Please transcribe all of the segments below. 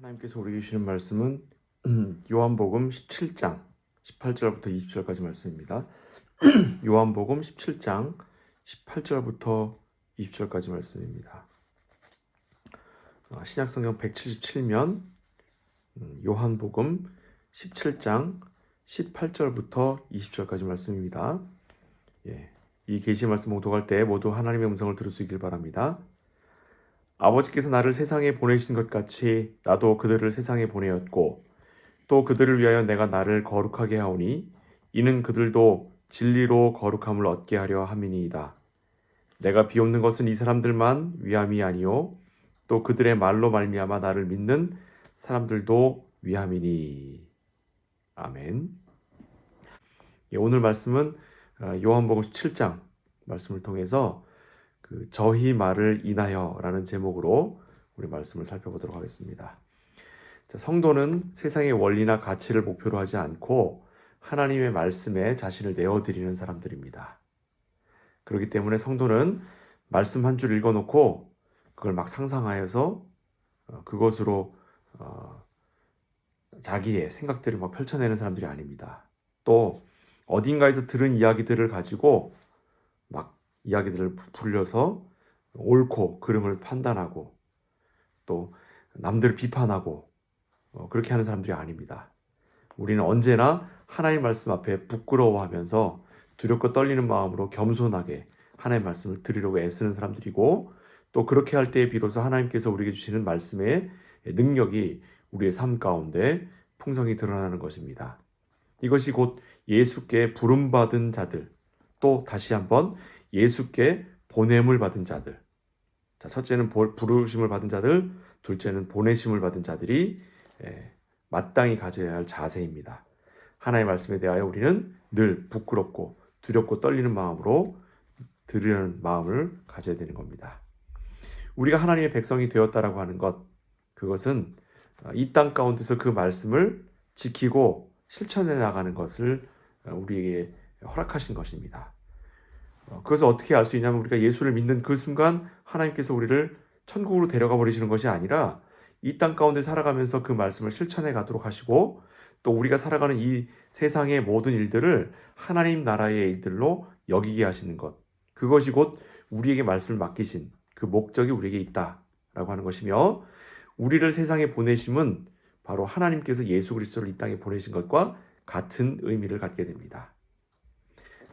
하나님께서 우리에게 주시는 말씀은 요한복음 17장 18절부터 20절까지 말씀입니다. 요한복음 17장 18절부터 20절까지 말씀입니다. 어, 신약성경 177면 음, 요한복음 17장 18절부터 20절까지 말씀입니다. 예, 이 계시 말씀 봉독할 때 모두 하나님의 음성을 들을 수 있길 바랍니다. 아버지께서 나를 세상에 보내신 것 같이 나도 그들을 세상에 보내었고 또 그들을 위하여 내가 나를 거룩하게 하오니 이는 그들도 진리로 거룩함을 얻게 하려 함이니이다. 내가 비옵는 것은 이 사람들만 위함이 아니요 또 그들의 말로 말미암아 나를 믿는 사람들도 위함이니. 아멘. 예, 오늘 말씀은 어, 요한복음 17장 말씀을 통해서 그 저희 말을 인하여라는 제목으로 우리 말씀을 살펴보도록 하겠습니다. 자, 성도는 세상의 원리나 가치를 목표로 하지 않고 하나님의 말씀에 자신을 내어드리는 사람들입니다. 그렇기 때문에 성도는 말씀 한 줄 읽어놓고 그걸 막 상상하여서 어, 그것으로 어, 자기의 생각들을 막 펼쳐내는 사람들이 아닙니다. 또 어딘가에서 들은 이야기들을 가지고 막 이야기들을 불려서 옳고 그름을 판단하고 또 남들을 비판하고 어, 그렇게 하는 사람들이 아닙니다. 우리는 언제나 하나님 말씀 앞에 부끄러워하면서 두렵고 떨리는 마음으로 겸손하게 하나님 말씀을 드리려고 애쓰는 사람들이고 또 그렇게 할 때에 비로소 하나님께서 우리에게 주시는 말씀의 능력이 우리의 삶 가운데 풍성히 드러나는 것입니다. 이것이 곧 예수께 부름받은 자들, 또 다시 한번 예수께 보냄을 받은 자들. 자, 첫째는 부르심을 받은 자들, 둘째는 보내심을 받은 자들이 예, 마땅히 가져야 할 자세입니다. 하나님의 말씀에 대하여 우리는 늘 부끄럽고 두렵고 떨리는 마음으로 들으려는 마음을 가져야 되는 겁니다. 우리가 하나님의 백성이 되었다라고 하는 것, 그것은 이 땅 가운데서 그 말씀을 지키고 실천해 나가는 것을 우리에게 허락하신 것입니다. 어, 그것을 어떻게 알 수 있냐면 우리가 예수를 믿는 그 순간 하나님께서 우리를 천국으로 데려가 버리시는 것이 아니라 이 땅 가운데 살아가면서 그 말씀을 실천해 가도록 하시고 또 우리가 살아가는 이 세상의 모든 일들을 하나님 나라의 일들로 여기게 하시는 것. 그것이 곧 우리에게 말씀을 맡기신 그 목적이 우리에게 있다라고 하는 것이며 우리를 세상에 보내심은 바로 하나님께서 예수 그리스도를 이 땅에 보내신 것과 같은 의미를 갖게 됩니다.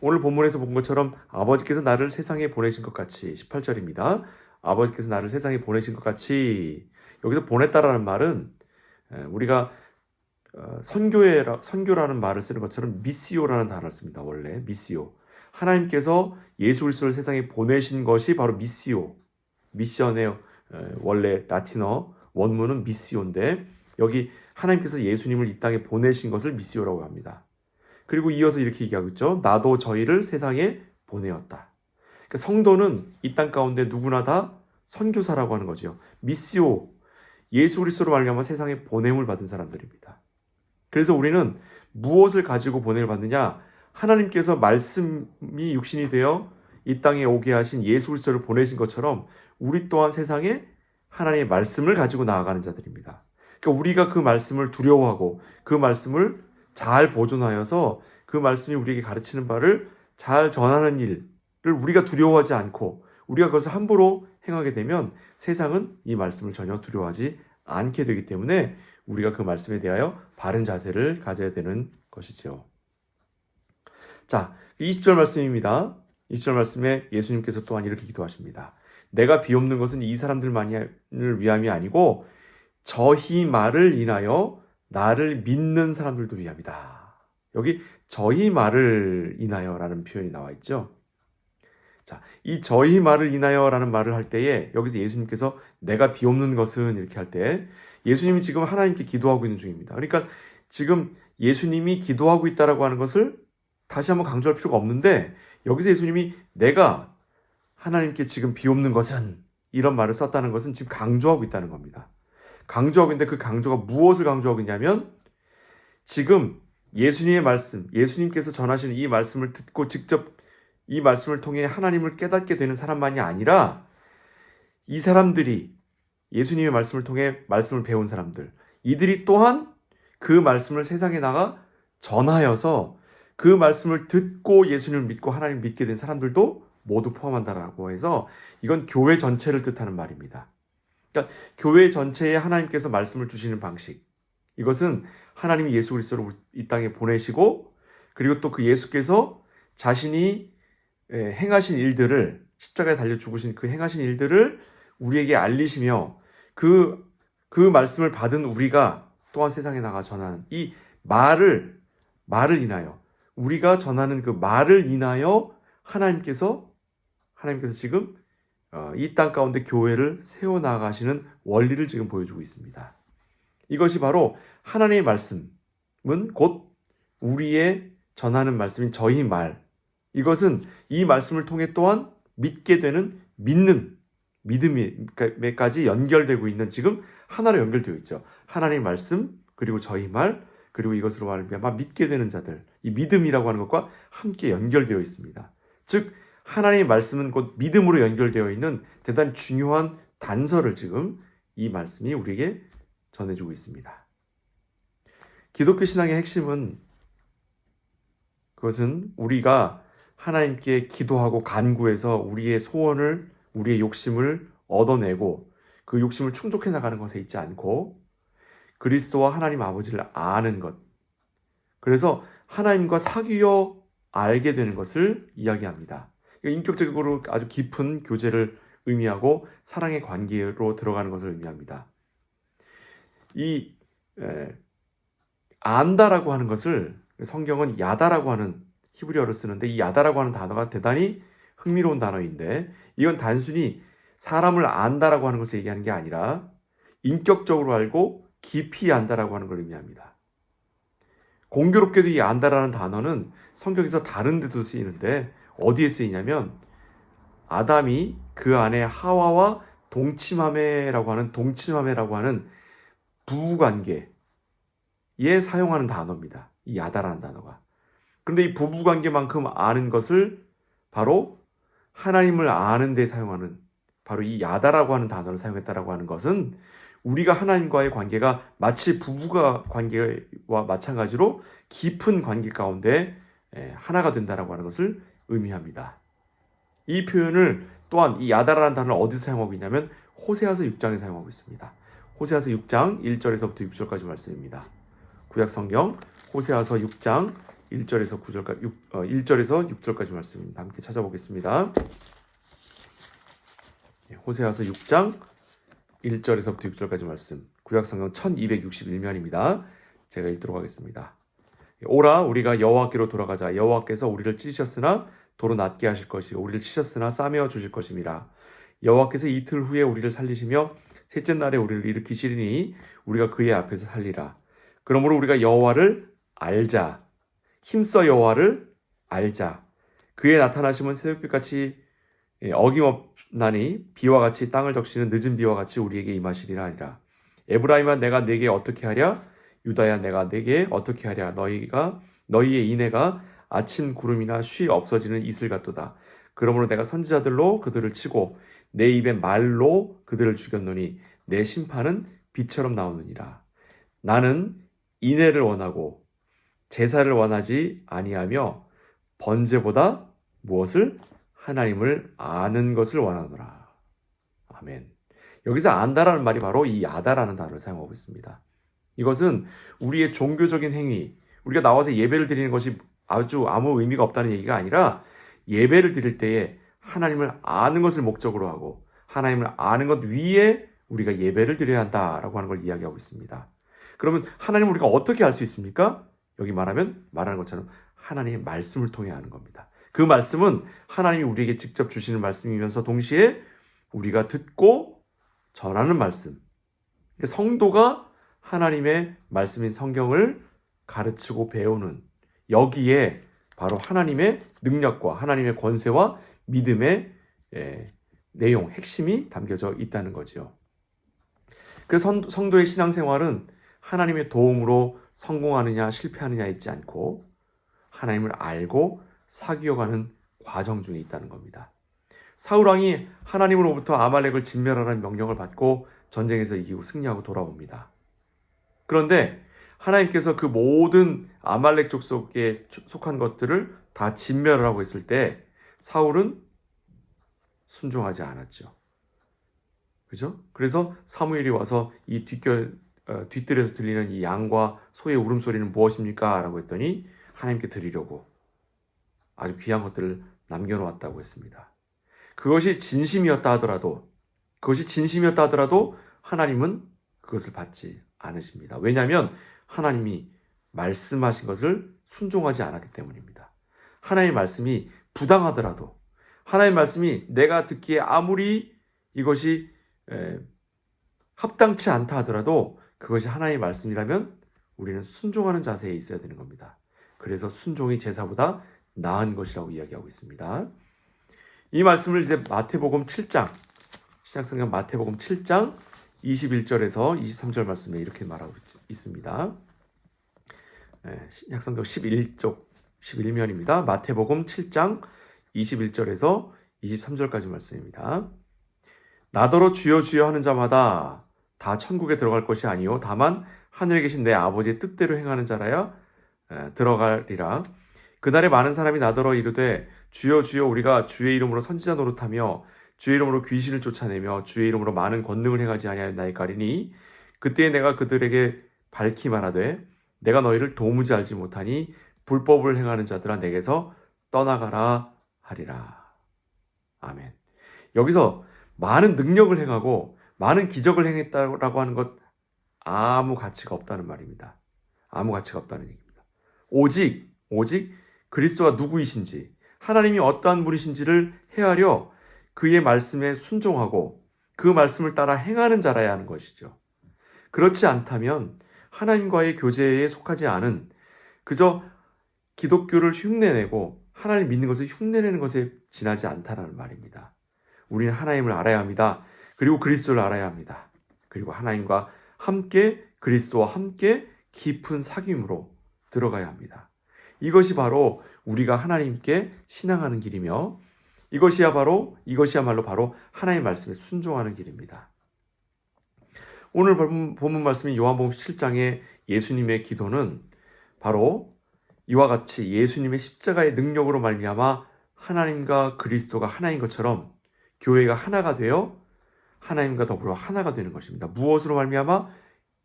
오늘 본문에서 본 것처럼 아버지께서 나를 세상에 보내신 것 같이 18절입니다. 아버지께서 나를 세상에 보내신 것 같이 여기서 보냈다라는 말은 우리가 어, 선교에 선교라는 말을 쓰는 것처럼 미시오라는 단어를 씁니다. 원래 미시오. 하나님께서 예수 그리스도를 세상에 보내신 것이 바로 미시오. 미션의 원래 라틴어 원문은 미시오인데 여기 하나님께서 예수님을 이 땅에 보내신 것을 미시오라고 합니다. 그리고 이어서 이렇게 얘기하고 있죠. 나도 저희를 세상에 보내었다. 그러니까 성도는 이 땅 가운데 누구나 다 선교사라고 하는 거죠. 미시오 예수 그리스도로 말미암아 세상에 보냄을 받은 사람들입니다. 그래서 우리는 무엇을 가지고 보냄을 받느냐? 하나님께서 말씀이 육신이 되어 이 땅에 오게 하신 예수 그리스도를 보내신 것처럼 우리 또한 세상에 하나님의 말씀을 가지고 나아가는 자들입니다. 그러니까 우리가 그 말씀을 두려워하고 그 말씀을 잘 보존하여서 그 말씀이 우리에게 가르치는 바를 잘 전하는 일을 우리가 두려워하지 않고 우리가 그것을 함부로 행하게 되면 세상은 이 말씀을 전혀 두려워하지 않게 되기 때문에 우리가 그 말씀에 대하여 바른 자세를 가져야 되는 것이죠. 자, 20절 말씀입니다. 20절 말씀에 예수님께서 또한 이렇게 기도하십니다. 내가 비옵는 것은 이 사람들만을 위함이 아니고 저희 말을 인하여 나를 믿는 사람들도 위함이다. 여기 저희 말을 인하여라는 표현이 나와 있죠. 자, 이 저희 말을 인하여라는 말을 할 때에 여기서 예수님께서 내가 비옵는 것은 이렇게 할 때 예수님이 지금 하나님께 기도하고 있는 중입니다. 그러니까 지금 예수님이 기도하고 있다라고 하는 것을 다시 한번 강조할 필요가 없는데 여기서 예수님이 내가 하나님께 지금 비옵는 것은 이런 말을 썼다는 것은 지금 강조하고 있다는 겁니다. 강조하고 있는데 그 강조가 무엇을 강조하고 있냐면 지금 예수님의 말씀, 예수님께서 전하시는 이 말씀을 듣고 직접 이 말씀을 통해 하나님을 깨닫게 되는 사람만이 아니라 이 사람들이 예수님의 말씀을 통해 말씀을 배운 사람들, 이들이 또한 그 말씀을 세상에 나가 전하여서 그 말씀을 듣고 예수님을 믿고 하나님 믿게 된 사람들도 모두 포함한다라고 해서 이건 교회 전체를 뜻하는 말입니다. 그러니까 교회 전체에 하나님께서 말씀을 주시는 방식. 이것은 하나님이 예수 그리스도를 이 땅에 보내시고 그리고 또 그 예수께서 자신이 예, 행하신 일들을 십자가에 달려 죽으신 그 행하신 일들을 우리에게 알리시며 그, 그 말씀을 받은 우리가 또한 세상에 나가 전하는 이 말을, 말을 인하여 우리가 전하는 그 말을 인하여 하나님께서, 하나님께서 지금 어, 이 땅 가운데 교회를 세워 나가시는 원리를 지금 보여주고 있습니다. 이것이 바로 하나님의 말씀은 곧 우리의 전하는 말씀인 저희 말. 이것은 이 말씀을 통해 또한 믿게 되는 믿는 믿음에까지 연결되고 있는 지금 하나로 연결되어 있죠. 하나님의 말씀 그리고 저희 말 그리고 이것으로 말미암아 믿게 되는 자들 이 믿음이라고 하는 것과 함께 연결되어 있습니다. 즉 하나님의 말씀은 곧 믿음으로 연결되어 있는 대단히 중요한 단서를 지금 이 말씀이 우리에게 전해주고 있습니다. 기독교 신앙의 핵심은 그것은 우리가 하나님께 기도하고 간구해서 우리의 소원을 우리의 욕심을 얻어내고 그 욕심을 충족해 나가는 것에 있지 않고 그리스도와 하나님 아버지를 아는 것. 그래서 하나님과 사귀어 알게 되는 것을 이야기합니다. 인격적으로 아주 깊은 교제를 의미하고 사랑의 관계로 들어가는 것을 의미합니다. 이 에, 안다라고 하는 것을 성경은 야다라고 하는 히브리어를 쓰는데 이 야다라고 하는 단어가 대단히 흥미로운 단어인데 이건 단순히 사람을 안다라고 하는 것을 얘기하는 게 아니라 인격적으로 알고 깊이 안다라고 하는 걸 의미합니다. 공교롭게도 이 안다라는 단어는 성경에서 다른 데도 쓰이는데 어디에 쓰이냐면 아담이 그 안에 하와와 동침함에라고 하는 동침함에라고 하는 부부관계에 사용하는 단어입니다. 이 야다라는 단어가. 그런데 이 부부관계만큼 아는 것을 바로 하나님을 아는 데 사용하는 바로 이 야다라고 하는 단어를 사용했다라고 하는 것은 우리가 하나님과의 관계가 마치 부부가 관계와 마찬가지로 깊은 관계 가운데 하나가 된다라고 하는 것을 의미합니다. 이 표현을 또한 이 야다라는 단어를 어디서 사용하고 있냐면 호세아서 6장에 사용하고 있습니다. 호세아서 6장 1절에서부터 6절까지 말씀입니다. 구약 성경 호세아서 6장 1절에서 9절까지 6, 어, 1절에서 6절까지 말씀입니다. 함께 찾아보겠습니다. 예, 호세아서 6장 1절에서부터 6절까지 말씀. 구약 성경 1261면입니다. 제가 읽도록 하겠습니다. 오라 우리가 여호와께로 돌아가자. 여호와께서 우리를 찢으셨으나 도로 낫게 하실 것이요. 우리를 치셨으나 싸매어 주실 것임이라 여호와께서 이틀 후에 우리를 살리시며 셋째 날에 우리를 일으키시리니 우리가 그의 앞에서 살리라. 그러므로 우리가 여호와를 알자. 힘써 여호와를 알자. 그의 나타나심은 새벽빛 같이 어김없나니 비와 같이 땅을 적시는 늦은 비와 같이 우리에게 임하시리라 아니라. 에브라임아 내가 내게 어떻게 하랴 유다야 내가 내게 어떻게 하랴? 너희가 너희의 인애가 아침 구름이나 쉬 없어지는 이슬 같도다. 그러므로 내가 선지자들로 그들을 치고 내 입의 말로 그들을 죽였노니 내 심판은 빛처럼 나오느니라. 나는 인애를 원하고 제사를 원하지 아니하며 번제보다 무엇을? 하나님을 아는 것을 원하노라. 아멘. 여기서 안다라는 말이 바로 이 야다라는 단어를 사용하고 있습니다 이것은 우리의 종교적인 행위, 우리가 나와서 예배를 드리는 것이 아주 아무 의미가 없다는 얘기가 아니라 예배를 드릴 때에 하나님을 아는 것을 목적으로 하고 하나님을 아는 것 위에 우리가 예배를 드려야 한다라고 하는 걸 이야기하고 있습니다. 그러면 하나님을 우리가 어떻게 알 수 있습니까? 여기 말하면 말하는 것처럼 하나님의 말씀을 통해 하는 겁니다. 그 말씀은 하나님이 우리에게 직접 주시는 말씀이면서 동시에 우리가 듣고 전하는 말씀. 성도가 하나님의 말씀인 성경을 가르치고 배우는 여기에 바로 하나님의 능력과 하나님의 권세와 믿음의 예, 내용, 핵심이 담겨져 있다는 거죠. 그 성도의 신앙생활은 하나님의 도움으로 성공하느냐 실패하느냐 있지 않고 하나님을 알고 사귀어가는 과정 중에 있다는 겁니다. 사울 왕이 하나님으로부터 아말렉을 진멸하라는 명령을 받고 전쟁에서 이기고 승리하고 돌아옵니다. 그런데 하나님께서 그 모든 아말렉 족속에 속한 것들을 다 진멸을 하고 있을 때 사울은 순종하지 않았죠. 그죠? 그래서 사무엘이 와서 이 뒷결 어, 뒷뜰에서 들리는 이 양과 소의 울음소리는 무엇입니까? 라고 했더니 하나님께 드리려고 아주 귀한 것들을 남겨놓았다고 했습니다. 그것이 진심이었다 하더라도 그것이 진심이었다 하더라도 하나님은 그것을 받지 않으십니다. 왜냐하면 하나님이 말씀하신 것을 순종하지 않았기 때문입니다. 하나님의 말씀이 부당하더라도 하나님의 말씀이 내가 듣기에 아무리 이것이 에, 합당치 않다 하더라도 그것이 하나님의 말씀이라면 우리는 순종하는 자세에 있어야 되는 겁니다. 그래서 순종이 제사보다 나은 것이라고 이야기하고 있습니다. 이 말씀을 이제 마태복음 7장 신약성경 마태복음 7장 21절에서 23절 말씀에 이렇게 말하고 있습니다. 네, 신약성경 11쪽 11면입니다. 마태복음 7장 21절에서 23절까지 말씀입니다. 나더러 주여 주여 하는 자마다 다 천국에 들어갈 것이 아니요 다만 하늘에 계신 내 아버지의 뜻대로 행하는 자라야 에, 들어가리라. 그날에 많은 사람이 나더러 이르되 주여 주여 우리가 주의 이름으로 선지자 노릇하며 주의 이름으로 귀신을 쫓아내며 주의 이름으로 많은 권능을 행하지 아니하였나이까리니 그때에 내가 그들에게 밝히 말하되 내가 너희를 도무지 알지 못하니 불법을 행하는 자들아 내게서 떠나가라 하리라. 아멘. 여기서 많은 능력을 행하고 많은 기적을 행했다라고 하는 것 아무 가치가 없다는 말입니다. 아무 가치가 없다는 얘기입니다. 오직 오직 그리스도가 누구이신지 하나님이 어떠한 분이신지를 헤아려 그의 말씀에 순종하고 그 말씀을 따라 행하는 자라야 하는 것이죠. 그렇지 않다면 하나님과의 교제에 속하지 않은 그저 기독교를 흉내내고 하나님 믿는 것을 흉내내는 것에 지나지 않다라는 말입니다. 우리는 하나님을 알아야 합니다. 그리고 그리스도를 알아야 합니다. 그리고 하나님과 함께 그리스도와 함께 깊은 사귐으로 들어가야 합니다. 이것이 바로 우리가 하나님께 신앙하는 길이며 이것이야 바로 이것이야말로 바로 하나님의 말씀에 순종하는 길입니다. 오늘 본문 말씀인 요한복음 7장의 예수님의 기도는 바로 이와 같이 예수님의 십자가의 능력으로 말미암아 하나님과 그리스도가 하나인 것처럼 교회가 하나가 되어 하나님과 더불어 하나가 되는 것입니다. 무엇으로 말미암아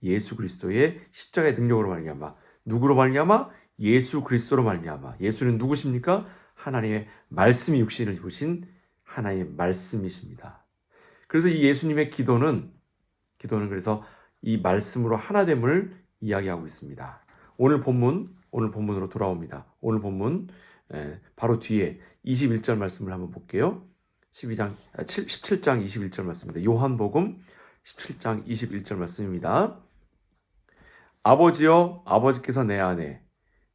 예수 그리스도의 십자가의 능력으로 말미암아 누구로 말미암아 예수 그리스도로 말미암아 예수는 누구십니까? 하나님의 말씀이 육신을 입으신 하나님의 말씀이십니다. 그래서 이 예수님의 기도는 기도는 그래서 이 말씀으로 하나됨을 이야기하고 있습니다. 오늘 본문 오늘 본문으로 돌아옵니다. 오늘 본문 바로 뒤에 21절 말씀을 한번 볼게요. 12장 17장 21절 말씀입니다. 요한복음 17장 21절 말씀입니다. 아버지여 아버지께서 내 안에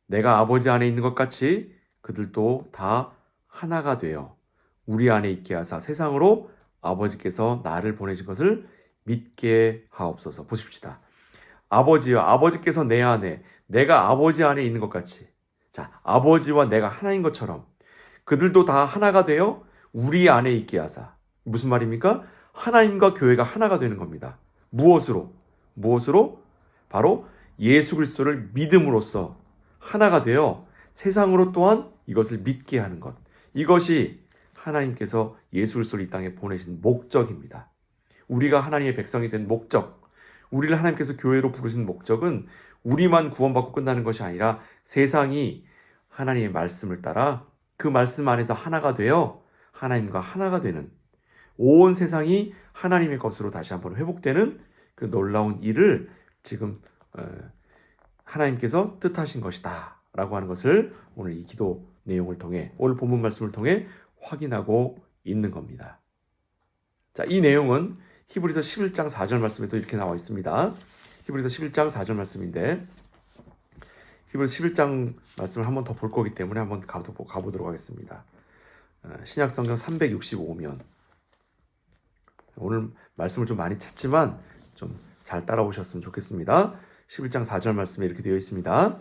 내가 아버지 안에 있는 것 같이 그들도 다 하나가 되어 우리 안에 있게 하사 세상으로 아버지께서 나를 보내신 것을 믿게 하옵소서. 보십시다. 아버지여 아버지께서 내 안에 내가 아버지 안에 있는 것 같이 자 아버지와 내가 하나인 것처럼 그들도 다 하나가 되어 우리 안에 있게 하사 무슨 말입니까? 하나님과 교회가 하나가 되는 겁니다. 무엇으로? 무엇으로? 바로 예수 그리스도를 믿음으로써 하나가 되어 세상으로 또한 이것을 믿게 하는 것. 이것이 하나님께서 그리스도를 이 땅에 보내신 목적입니다. 우리가 하나님의 백성이 된 목적, 우리를 하나님께서 교회로 부르신 목적은 우리만 구원받고 끝나는 것이 아니라 세상이 하나님의 말씀을 따라 그 말씀 안에서 하나가 되어 하나님과 하나가 되는 온 세상이 하나님의 것으로 다시 한번 회복되는 그 놀라운 일을 지금 어, 하나님께서 뜻하신 것이다 라고 하는 것을 오늘 이 기도 내용을 통해 오늘 본문 말씀을 통해 확인하고 있는 겁니다. 자, 이 내용은 히브리서 11장 4절 말씀에 도 이렇게 나와 있습니다. 히브리서 11장 4절 말씀인데 히브리서 11장 말씀을 한번 더 볼 거기 때문에 한번 가보도록 하겠습니다. 어, 신약 성경 365면 오늘 말씀을 좀 많이 찾지만 좀 잘 따라오셨으면 좋겠습니다. 11장 4절 말씀에 이렇게 되어 있습니다.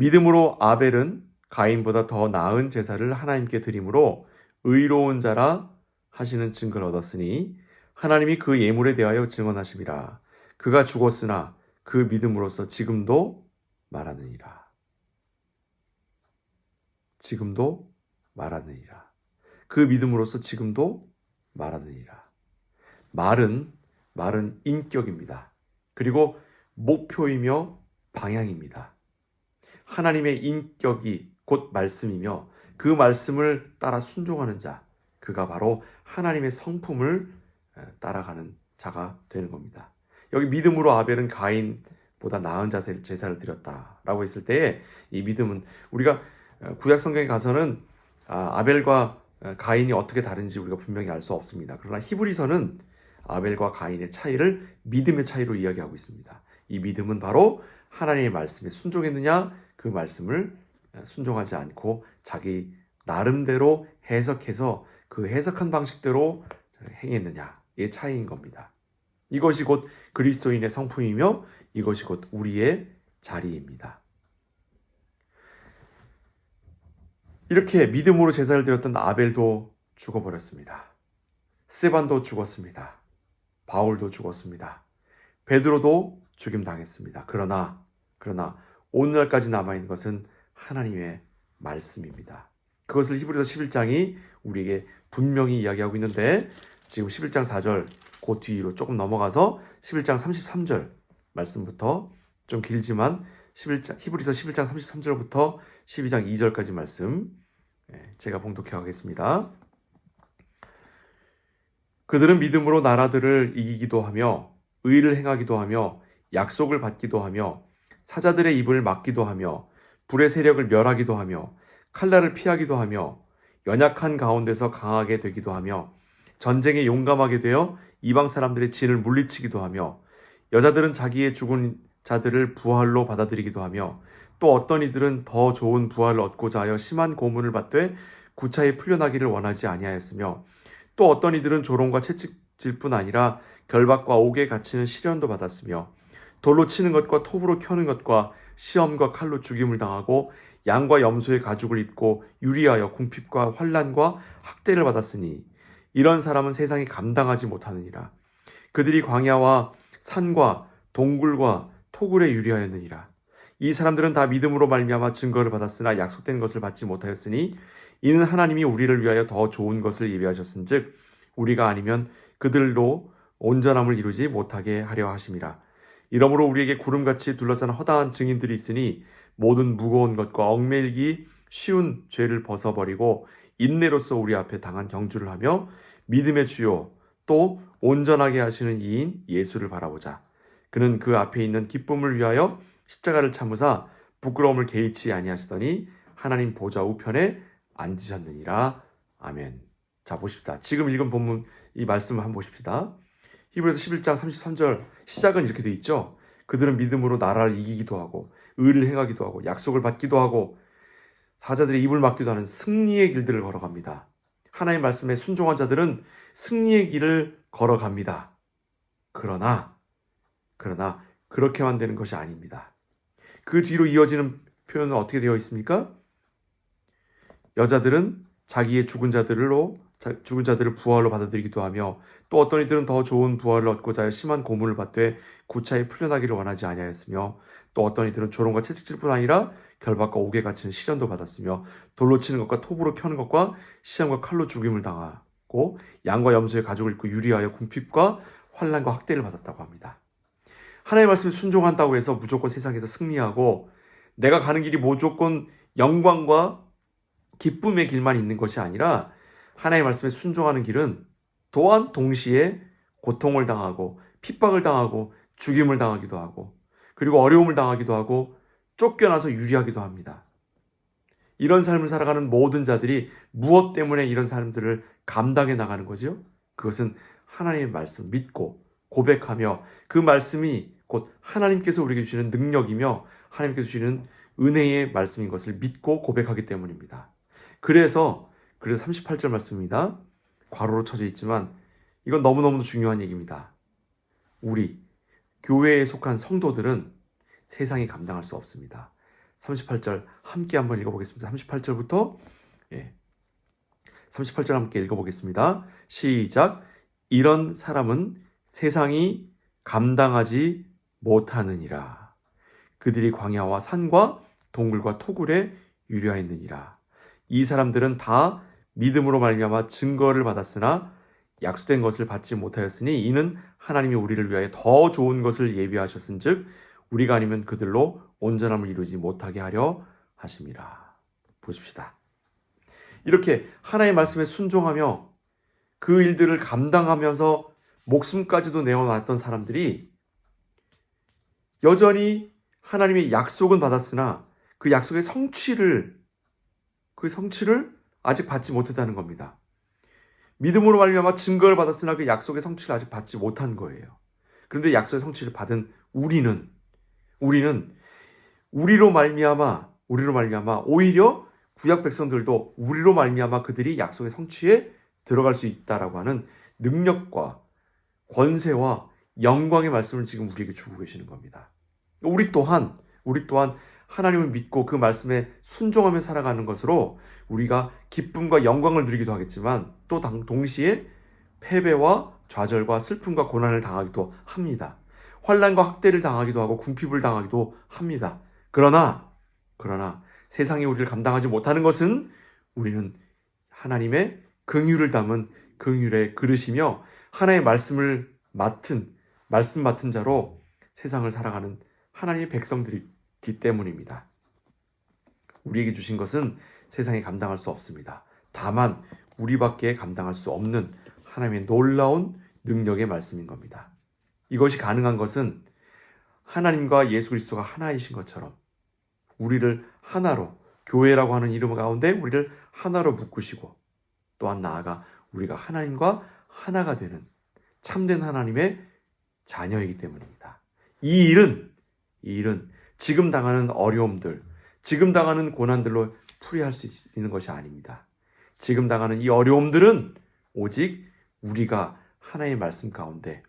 믿음으로 아벨은 가인보다 더 나은 제사를 하나님께 드림으로 의로운 자라 하시는 증거를 얻었으니 하나님이 그 예물에 대하여 증언하심이라. 그가 죽었으나 그 믿음으로써 지금도 말하느니라. 지금도 말하느니라. 그 믿음으로써 지금도 말하느니라. 말은 말은 인격입니다. 그리고 목표이며 방향입니다. 하나님의 인격이 곧 말씀이며 그 말씀을 따라 순종하는 자, 그가 바로 하나님의 성품을 따라가는 자가 되는 겁니다. 여기 믿음으로 아벨은 가인보다 나은 자세 제사를 드렸다라고 했을 때에 이 믿음은 우리가 구약 성경에 가서는 아벨과 가인이 어떻게 다른지 우리가 분명히 알 수 없습니다. 그러나 히브리서는 아벨과 가인의 차이를 믿음의 차이로 이야기하고 있습니다. 이 믿음은 바로 하나님의 말씀에 순종했느냐 그 말씀을 순종하지 않고 자기 나름대로 해석해서 그 해석한 방식대로 행했느냐의 차이인 겁니다. 이것이 곧 그리스도인의 성품이며 이것이 곧 우리의 자리입니다. 이렇게 믿음으로 제사를 드렸던 아벨도 죽어버렸습니다. 스테반도 죽었습니다. 바울도 죽었습니다. 베드로도 죽임 당했습니다. 그러나 그러나 오늘날까지 남아 있는 것은 하나님의 말씀입니다. 그것을 히브리서 11장이 우리에게 분명히 이야기하고 있는데 지금 11장 4절 그 뒤로 조금 넘어가서 11장 33절 말씀부터 좀 길지만 11장 히브리서 11장 33절부터 12장 2절까지 말씀 예, 제가 봉독해 가겠습니다. 그들은 믿음으로 나라들을 이기기도 하며 의를 행하기도 하며 약속을 받기도 하며 사자들의 입을 막기도 하며 불의 세력을 멸하기도 하며 칼날을 피하기도 하며 연약한 가운데서 강하게 되기도 하며 전쟁에 용감하게 되어 이방 사람들의 진을 물리치기도 하며 여자들은 자기의 죽은 자들을 부활로 받아들이기도 하며 또 어떤 이들은 더 좋은 부활을 얻고자 하여 심한 고문을 받되 구차히 풀려나기를 원하지 아니하였으며 또 어떤 이들은 조롱과 채찍질 뿐 아니라 결박과 옥에 갇히는 시련도 받았으며 돌로 치는 것과 톱으로 켜는 것과 시험과 칼로 죽임을 당하고 양과 염소의 가죽을 입고 유리하여 궁핍과 환란과 학대를 받았으니 이런 사람은 세상이 감당하지 못하느니라. 그들이 광야와 산과 동굴과 토굴에 유리하였느니라. 이 사람들은 다 믿음으로 말미암아 증거를 받았으나 약속된 것을 받지 못하였으니 이는 하나님이 우리를 위하여 더 좋은 것을 예비하셨은즉 우리가 아니면 그들로 온전함을 이루지 못하게 하려 하심이라 이러므로 우리에게 구름같이 둘러싼 허다한 증인들이 있으니 모든 무거운 것과 얽매이기 쉬운 죄를 벗어버리고 인내로서 우리 앞에 당한 경주를 하며 믿음의 주요 또 온전하게 하시는 이인 예수를 바라보자. 그는 그 앞에 있는 기쁨을 위하여 십자가를 참으사 부끄러움을 개의치 아니하시더니 하나님 보좌 우편에 앉으셨느니라. 아멘. 자 보십시다. 지금 읽은 본문 이 말씀을 한번 보십시다. 히브리서 11장 33절 시작은 이렇게 돼 있죠. 그들은 믿음으로 나라를 이기기도 하고 의를 행하기도 하고 약속을 받기도 하고 사자들의 입을 막기도 하는 승리의 길들을 걸어갑니다. 하나님 말씀에 순종한 자들은 승리의 길을 걸어갑니다. 그러나 그러나 그렇게만 되는 것이 아닙니다. 그 뒤로 이어지는 표현은 어떻게 되어 있습니까? 여자들은 자기의 죽은 자들로 죽은 자들을 부활로 받아들이기도 하며 또 어떤 이들은 더 좋은 부활을 얻고자 하여 심한 고문을 받되 구차히 풀려나기를 원하지 아니하였으며 또 어떤 이들은 조롱과 채찍질뿐 아니라 결박과 옥에 갇히는 시련도 받았으며 돌로 치는 것과 톱으로 켜는 것과 시험과 칼로 죽임을 당하고 양과 염소의 가죽을 입고 유리하여 궁핍과 환란과 학대를 받았다고 합니다. 하나님의 말씀에 순종한다고 해서 무조건 세상에서 승리하고 내가 가는 길이 무조건 영광과 기쁨의 길만 있는 것이 아니라 하나님의 말씀에 순종하는 길은 또한 동시에 고통을 당하고 핍박을 당하고 죽임을 당하기도 하고 그리고 어려움을 당하기도 하고 쫓겨나서 유리하기도 합니다. 이런 삶을 살아가는 모든 자들이 무엇 때문에 이런 사람들을 감당해 나가는 거죠? 그것은 하나님의 말씀 믿고 고백하며 그 말씀이 곧 하나님께서 우리에게 주시는 능력이며 하나님께서 주시는 은혜의 말씀인 것을 믿고 고백하기 때문입니다. 그래서 그래서 38절 말씀입니다. 괄호로 쳐져 있지만 이건 너무너무 중요한 얘기입니다. 우리 교회에 속한 성도들은 세상이 감당할 수 없습니다. 38절 함께 한번 읽어보겠습니다. 38절부터 예. 38절 함께 읽어보겠습니다. 시작. 이런 사람은 세상이 감당하지 못하느니라. 그들이 광야와 산과 동굴과 토굴에 유려했느니라. 이 사람들은 다 믿음으로 말미암아 증거를 받았으나 약속된 것을 받지 못하였으니 이는 하나님이 우리를 위하여 더 좋은 것을 예비하셨은즉 우리가 아니면 그들로 온전함을 이루지 못하게 하려 하심이라. 보십시다. 이렇게 하나님의 말씀에 순종하며 그 일들을 감당하면서 목숨까지도 내어놨던 사람들이 여전히 하나님의 약속은 받았으나 그 약속의 성취를 그 성취를 아직 받지 못했다는 겁니다. 믿음으로 말미암아 증거를 받았으나 그 약속의 성취를 아직 받지 못한 거예요. 그런데 약속의 성취를 받은 우리는 우리는 우리로 말미암아 우리로 말미암아 오히려 구약 백성들도 우리로 말미암아 그들이 약속의 성취에 들어갈 수 있다라고 하는 능력과 권세와 영광의 말씀을 지금 우리에게 주고 계시는 겁니다. 우리 또한 우리 또한 하나님을 믿고 그 말씀에 순종하며 살아가는 것으로 우리가 기쁨과 영광을 누리기도 하겠지만 또 당- 동시에 패배와 좌절과 슬픔과 고난을 당하기도 합니다. 환란과 학대를 당하기도 하고 궁핍을 당하기도 합니다. 그러나 그러나 세상이 우리를 감당하지 못하는 것은 우리는 하나님의 긍휼을 담은 긍휼의 그릇이며 하나의 말씀을 맡은 말씀 맡은 자로 세상을 살아가는 하나님의 백성들이 기 때문입니다. 우리에게 주신 것은 세상이 감당할 수 없습니다. 다만 우리밖에 감당할 수 없는 하나님의 놀라운 능력의 말씀인 겁니다. 이것이 가능한 것은 하나님과 예수 그리스도가 하나이신 것처럼 우리를 하나로 교회라고 하는 이름 가운데 우리를 하나로 묶으시고 또한 나아가 우리가 하나님과 하나가 되는 참된 하나님의 자녀이기 때문입니다. 이 일은 이 일은 지금 당하는 어려움들, 지금 당하는 고난들로 풀이할 수 있는 것이 아닙니다. 지금 당하는 이 어려움들은 오직 우리가 하나의 말씀 가운데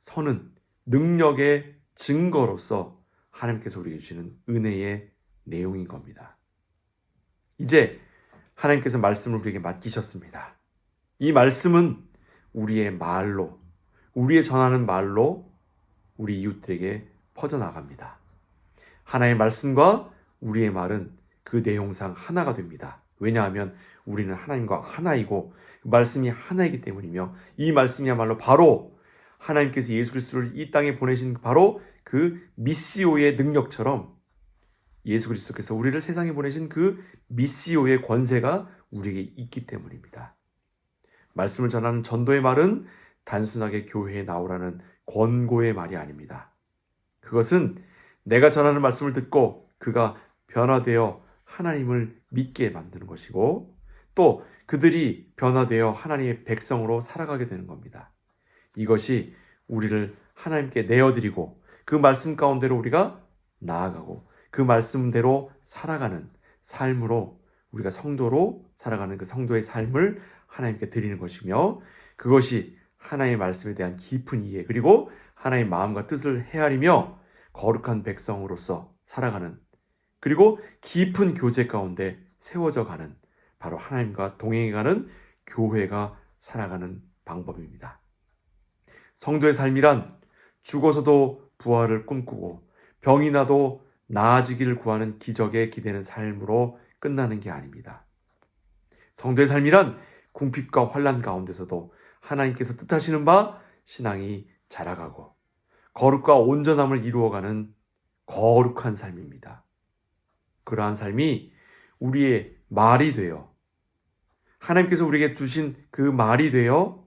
서는 능력의 증거로서 하나님께서 우리에게 주시는 은혜의 내용인 겁니다. 이제 하나님께서 말씀을 우리에게 맡기셨습니다. 이 말씀은 우리의 말로, 우리의 전하는 말로 우리 이웃들에게 퍼져나갑니다. 하나의 말씀과 우리의 말은 그 내용상 하나가 됩니다. 왜냐하면 우리는 하나님과 하나이고 그 말씀이 하나이기 때문이며 이 말씀이야말로 바로 하나님께서 예수 그리스도를 이 땅에 보내신 바로 그 미시오의 능력처럼 예수 그리스도께서 우리를 세상에 보내신 그 미시오의 권세가 우리에게 있기 때문입니다. 말씀을 전하는 전도의 말은 단순하게 교회에 나오라는 권고의 말이 아닙니다. 그것은 내가 전하는 말씀을 듣고 그가 변화되어 하나님을 믿게 만드는 것이고 또 그들이 변화되어 하나님의 백성으로 살아가게 되는 겁니다. 이것이 우리를 하나님께 내어드리고 그 말씀 가운데로 우리가 나아가고 그 말씀대로 살아가는 삶으로 우리가 성도로 살아가는 그 성도의 삶을 하나님께 드리는 것이며 그것이 하나님의 말씀에 대한 깊은 이해 그리고 하나님의 마음과 뜻을 헤아리며 거룩한 백성으로서 살아가는 그리고 깊은 교제 가운데 세워져 가는 바로 하나님과 동행해 가는 교회가 살아가는 방법입니다. 성도의 삶이란 죽어서도 부활을 꿈꾸고 병이 나도 나아지기를 구하는 기적에 기대는 삶으로 끝나는 게 아닙니다. 성도의 삶이란 궁핍과 환란 가운데서도 하나님께서 뜻하시는 바 신앙이 자라가고 거룩과 온전함을 이루어가는 거룩한 삶입니다. 그러한 삶이 우리의 말이 되어 하나님께서 우리에게 주신 그 말이 되어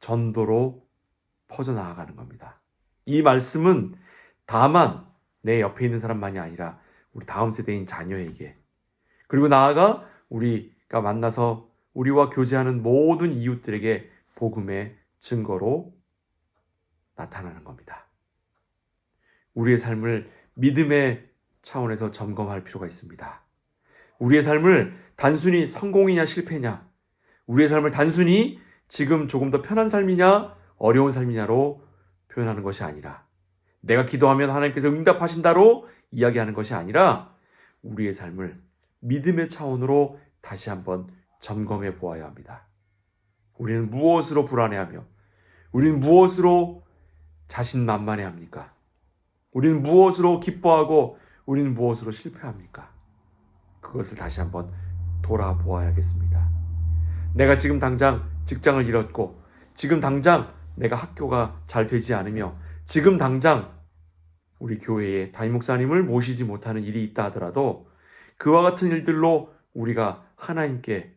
전도로 퍼져나가는 겁니다. 이 말씀은 다만 내 옆에 있는 사람만이 아니라 우리 다음 세대인 자녀에게 그리고 나아가 우리가 만나서 우리와 교제하는 모든 이웃들에게 복음의 증거로 나타나는 겁니다. 우리의 삶을 믿음의 차원에서 점검할 필요가 있습니다. 우리의 삶을 단순히 성공이냐 실패냐, 우리의 삶을 단순히 지금 조금 더 편한 삶이냐 어려운 삶이냐로 표현하는 것이 아니라 내가 기도하면 하나님께서 응답하신다로 이야기하는 것이 아니라 우리의 삶을 믿음의 차원으로 다시 한번 점검해 보아야 합니다. 우리는 무엇으로 불안해하며 우리는 무엇으로 자신만만해 합니까? 우리는 무엇으로 기뻐하고 우리는 무엇으로 실패합니까? 그것을 다시 한번 돌아보아야겠습니다. 내가 지금 당장 직장을 잃었고, 지금 당장 내가 학교가 잘 되지 않으며, 지금 당장 우리 교회에 담임 목사님을 모시지 못하는 일이 있다 하더라도 그와 같은 일들로 우리가 하나님께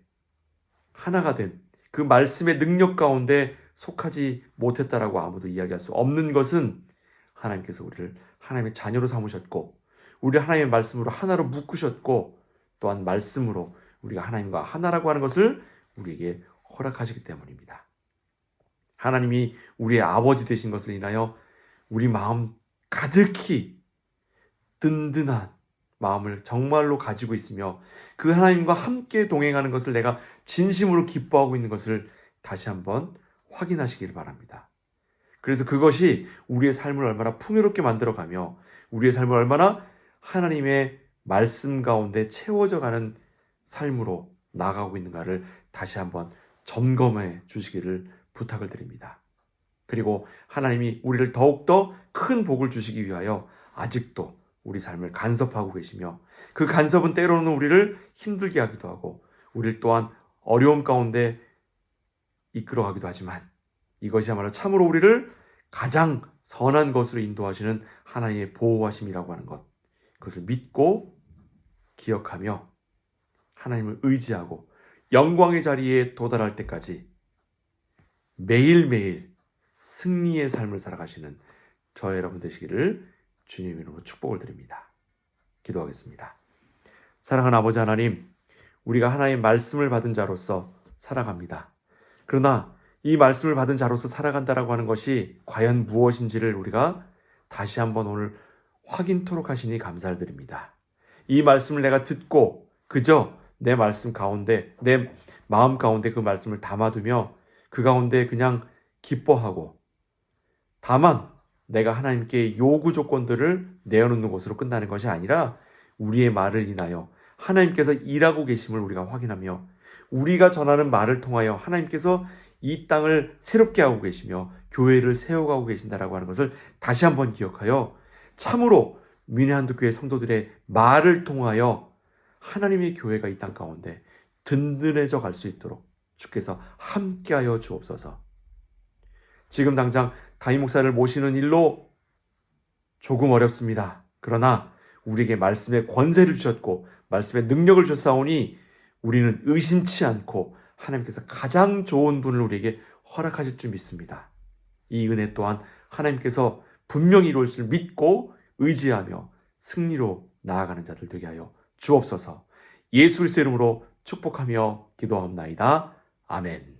하나가 된 그 말씀의 능력 가운데 속하지 못했다라고 아무도 이야기할 수 없는 것은 하나님께서 우리를 하나님의 자녀로 삼으셨고 우리 하나님의 말씀으로 하나로 묶으셨고 또한 말씀으로 우리가 하나님과 하나라고 하는 것을 우리에게 허락하시기 때문입니다. 하나님이 우리의 아버지 되신 것을 인하여 우리 마음 가득히 든든한 마음을 정말로 가지고 있으며 그 하나님과 함께 동행하는 것을 내가 진심으로 기뻐하고 있는 것을 다시 한번 확인하시기를 바랍니다. 그래서 그것이 우리의 삶을 얼마나 풍요롭게 만들어가며 우리의 삶을 얼마나 하나님의 말씀 가운데 채워져 가는 삶으로 나가고 있는가를 다시 한번 점검해 주시기를 부탁을 드립니다. 그리고 하나님이 우리를 더욱더 큰 복을 주시기 위하여 아직도 우리 삶을 간섭하고 계시며 그 간섭은 때로는 우리를 힘들게 하기도 하고 우리를 또한 어려움 가운데 이끌어가기도 하지만 이것이야말로 참으로 우리를 가장 선한 것으로 인도하시는 하나님의 보호하심이라고 하는 것 그것을 믿고 기억하며 하나님을 의지하고 영광의 자리에 도달할 때까지 매일매일 승리의 삶을 살아가시는 저 여러분 되시기를 주님 이름으로 축복을 드립니다. 기도하겠습니다. 사랑하는 아버지 하나님, 우리가 하나의 말씀을 받은 자로서 살아갑니다. 그러나 이 말씀을 받은 자로서 살아간다라고 하는 것이 과연 무엇인지를 우리가 다시 한번 오늘 확인토록 하시니 감사를 드립니다. 이 말씀을 내가 듣고 그저 내 말씀 가운데 내 마음 가운데 그 말씀을 담아두며 그 가운데 그냥 기뻐하고 다만 내가 하나님께 요구 조건들을 내어놓는 것으로 끝나는 것이 아니라 우리의 말을 인하여 하나님께서 일하고 계심을 우리가 확인하며 우리가 전하는 말을 통하여 하나님께서 이 땅을 새롭게 하고 계시며 교회를 세워가고 계신다라고 하는 것을 다시 한번 기억하여 참으로 미네한도 교회 성도들의 말을 통하여 하나님의 교회가 이 땅 가운데 든든해져 갈 수 있도록 주께서 함께하여 주옵소서. 지금 당장 다임 목사를 모시는 일로 조금 어렵습니다. 그러나 우리에게 말씀의 권세를 주셨고 말씀의 능력을 주셨사오니 우리는 의심치 않고 하나님께서 가장 좋은 분을 우리에게 허락하실 줄 믿습니다. 이 은혜 또한 하나님께서 분명히 이루실 줄 믿고 의지하며 승리로 나아가는 자들 되게 하여 주옵소서. 예수 그리스도 이름으로 축복하며 기도하옵나이다. 아멘.